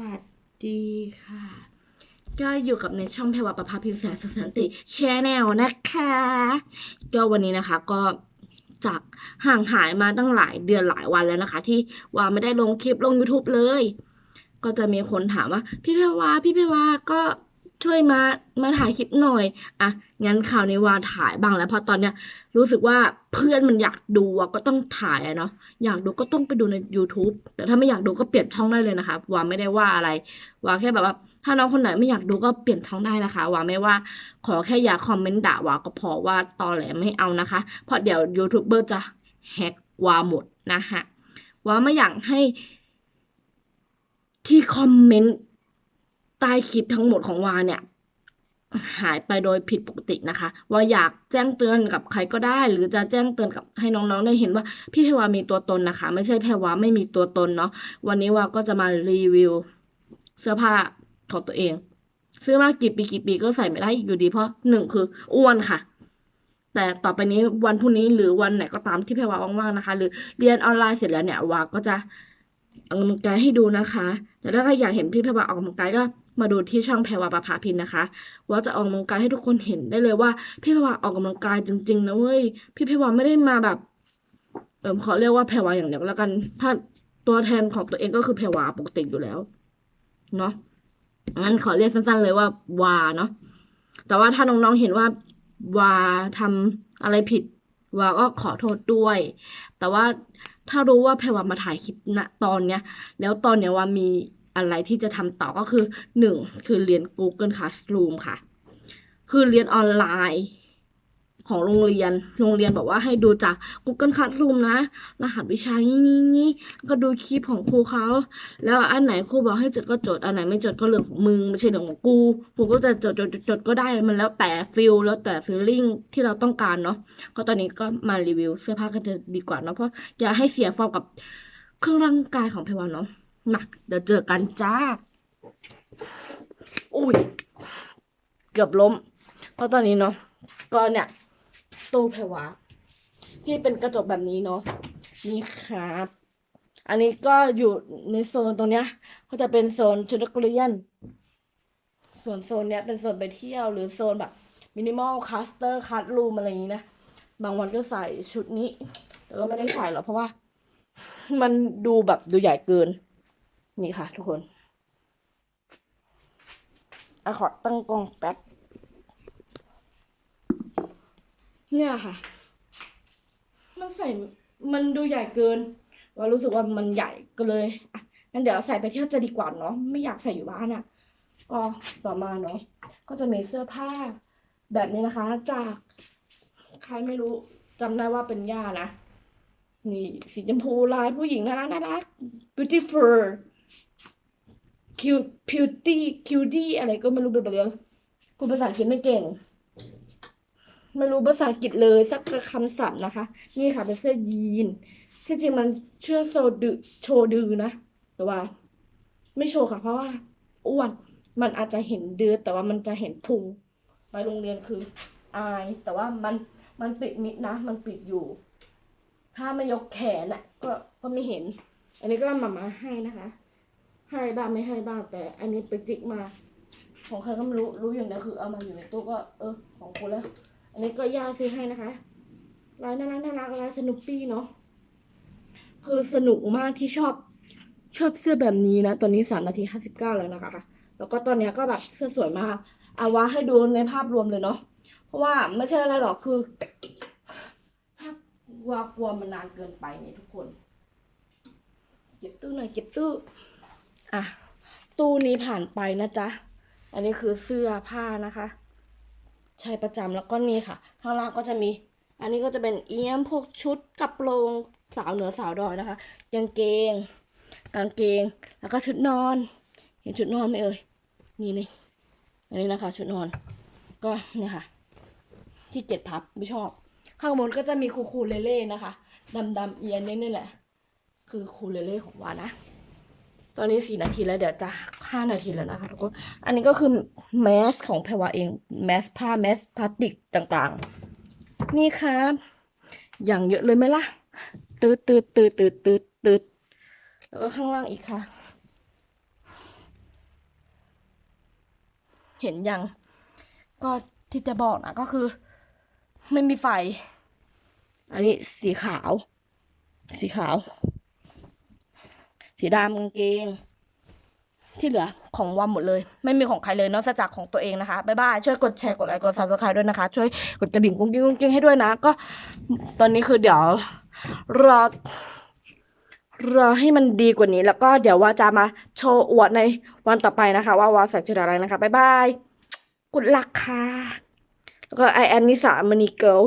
วัสดีค่ะ ก็อยู่กับในช่องเพวาประภาพิมพ์แสงสุขสันติแชนแนลนะคะ ก็วันนี้นะคะก็จากห่างหายมาตั้งหลายเดือนหลายวันแล้วนะคะ ที่วาไม่ได้ลงคลิปลง YouTube เลย ก็จะมีคนถามว่า พี่เพวาพี่เพวาก็ ช่วยมามาถ่ายคลิปหน่อยอะงั้นข่าวในวาถ่ายบ้างแล้วเพราะตอนเนี้ยรู้สึกว่าเพื่อนมันอยากดูอะก็ต้องถ่ายอะเนาะอยากดูก็ต้องไปดูใน YouTube แต่ถ้าไม่อยากดูก็เปลี่ยนช่องได้เลยนะคะวาไม่ได้ว่าอะไรวาแค่แบบว่า ถ้าน้องคนไหนไม่อยากดูก็เปลี่ยนช่องได้นะคะวาไม่ว่าขอแค่อย่าคอมเมนต์ด่าวาก็พอว่าตอแหลไม่เอานะคะ เพราะเดี๋ยวยูทูบเบอร์จะแฮกวาหมดนะคะวาไม่อยากให้ที่คอมเมนต์ ใต้คลิปทั้งหมดของวาเนี่ยหายไปโดยผิดปกตินะคะ ว่าอยากแจ้งเตือนกับใครก็ได้ หรือจะแจ้งเตือนกับให้น้องๆได้เห็นว่าพี่แพรวามีตัวตนนะคะ ไม่ใช่แพรวาไม่มีตัวตนเนาะวันนี้วาก็จะมารีวิวเสื้อผ้าของตัวเอง ซื้อมากี่ปีกี่ปีก็ใส่ไม่ได้อยู่ดีเพราะหนึ่งคืออ้วนค่ะ แต่ต่อไปนี้วันพรุ่งนี้หรือวันไหนก็ตามที่แพรวาว่างๆนะคะ หรือเรียนออนไลน์เสร็จแล้วเนี่ยวาก็จะออกกำลังกายให้ดูนะคะแต่ถ้าใครอยากเห็นพี่แพรวาออกกำลังกายก็ มาดูที่ช่องแพรวาประภาพินนะคะ ว่าจะออกกำลังกายให้ทุกคนเห็นได้เลยว่า พี่แพรวาออกกำลังกายจริงๆนะเว้ยพี่แพรวาไม่ได้มาแบบเออขอเรียกว่าแพรวาอย่างเดียวแล้วกัน ถ้าตัวแทนของตัวเองก็คือแพรวาปกติอยู่แล้วเนาะงั้นขอเรียกสั้นๆเลยว่าวาเนาะแต่ว่าถ้าน้องๆเห็นว่าวาทำอะไรผิดวาก็ขอโทษด้วย แต่ว่าถ้ารู้ว่าแพรวามาถ่ายคลิปณตอนเนี้ย แล้วตอนเนี้ยว่ามี อะไรที่จะทำต่อก็คือหนึ่งคือเรียน Google Classroom ค่ะ คือเรียนออนไลน์ของโรงเรียน โรงเรียนบอกว่าให้ดูจาก Google Classroom นะ รหัสวิชานี้นี้นี้ก็ดูคลิปของครูเขา แล้วอันไหนครูบอกให้จดก็จด อันไหนไม่จดก็เรื่องของมึง ไม่ใช่เรื่องของกู กูก็จะจดจดจดจดก็ได้ มันแล้วแต่ฟิลแล้วแต่ฟีลลิ่งที่เราต้องการเนาะ ก็ตอนนี้ก็มารีวิวเสื้อผ้าก็จะดีกว่าเนาะ เพราะอย่าให้เสียฟอร์มกับเครื่องร่างกายของเพวันเนาะ มาเดี๋ยวเจอกันจ้า อุ้ย เกือบล้ม เพราะตอนนี้เนาะ ก็เนี่ยตู้แพรวาที่เป็นกระจกแบบนี้เนาะ นี่ครับ อันนี้ก็อยู่ในโซนตรงเนี้ย ก็จะเป็นโซนชุดนักเรียน ส่วนโซนเนี้ยเป็นโซนไปเที่ยวหรือโซนแบบมินิมอลคัสเตอร์คัสรูมอะไรอย่างนี้นะ บางวันก็ใส่ชุดนี้ แต่ก็ไม่ได้ใส่หรอกเพราะว่า มันดูแบบดูใหญ่เกิน นี่ค่ะ ทุกคนอะขอตั้งกล้องแป๊บ เนี่ยค่ะ มันใส่ มันดูใหญ่เกินว่ารู้สึกว่ามันใหญ่ก็เลยอะงั้นเดี๋ยวใส่ไปเที่ยวจะดีกว่าเนาะ ไม่อยากใส่อยู่บ้านอะ่ะ ก็ต่อมาเนาะ ก็จะมีเสื้อผ้าแบบนี้นะคะ จากใครไม่รู้จำได้ว่าเป็นย่านะ นี่สีชมพูลายผู้หญิงน่ารักน่ารัก beautiful cute beauty cutie อะไรก็ไม่รู้เดี๋ยวๆพูดภาษาอังกฤษไม่เก่ง ไม่รู้ภาษาอังกฤษเลยสักคำศัพท์นะคะ นี่ค่ะเป็นเสื้อยีนที่จริงมันเชื่อโซดืโชดือนะ แต่ว่า ไม่โชว์ค่ะ เพราะว่าอ้วนมันอาจจะเห็นดือแต่ว่ามันจะเห็นพุงไปโรงเรียนคืออาย แต่ว่ามันมันปิดมิดนะ มันปิดอยู่ ถ้าไม่ยกแขนอะก็ก็ไม่เห็น อันนี้ก็มามาให้นะคะ ให้บ้างไม่ให้บ้างแต่ อันนี้ไปจิกมา ของใครก็ไม่รู้รู้อย่างเดียวคือเอามาอยู่ในตู้ก็ เออ ของคุณแล้ว อันนี้ก็ย่าซื้อให้นะคะลายน่ารักน่ารักลายสนุปปี้เนาะคือสนุกมากที่ชอบชอบเสื้อแบบนี้นะ ตอนนี้สามนาทีห้าสิบเก้าแล้วนะคะ แล้วก็ตอนนี้ก็แบบเสื้อสวยมากเอาว่าให้ดูในภาพรวมเลยเนาะ เพราะว่าไม่ใช่อะไรหรอกคือถ้ากลัวกลัวมันนานเกินไปเนี่ยทุกคน เก็บตู้หน่อยเก็บตู้ อะ ตู้นี้ผ่านไปนะจ๊ะ อันนี้คือเสื้อผ้านะคะ ใช้ประจำแล้วก็นี่ค่ะ ข้างล่างก็จะมี อันนี้ก็จะเป็นเอี้ยมพวกชุดกระโปรงสาวเหนือสาวดอยนะคะกางเกงกางเกง แล้วก็ชุดนอน เห็นชุดนอนไหมเอ่ย นี่นี่ อันนี้นะคะ ชุดนอน ก็เนี่ยค่ะ ที่เจ็ดพับไม่ชอบ ข้างบนก็จะมีคูคูเลเล่นะคะดำดำๆเอียนนี่นี่แหละ คือคูเลเล่ของวานะ ตอนนี้สี่นาทีแล้วเดี๋ยวจะห้านาทีแล้วนะคะทุกคนอันนี้ก็คือแมสของแพรวาเองแมสผ้าแมสพลาสติกต่างๆ นี่ครับ อย่างเยอะเลยไหมล่ะตืดตืดตืดตืดตืดตืดแล้วก็ข้างล่างอีกค่ะ เห็นยัง ก็ที่จะบอกนะก็คือ ไม่มีไฟ อันนี้สีขาว สีขาว สีดำกางเกง ที่เหลือของวอมหมดเลย ไม่มีของใครเลยนอกจากของตัวเองนะคะบ๊ายบายช่วยกดแชร์กดไลค์กดซับสไครต์ด้วยนะคะ ช่วยกดกระดิ่งกุ้งกิ้งกุ้งกิ้งให้ด้วยนะ ก็ ตอนนี้คือเดี๋ยวรอรอให้มันดีกว่านี้ แล้วก็เดี๋ยวว่าจะมาโชว์อวดในวันต่อไปนะคะ ว่าวาใส่ชุดอะไรนะคะบ๊ายบายกุดลักค่ะแล้วก็ไอแอนนิสามณีเกิล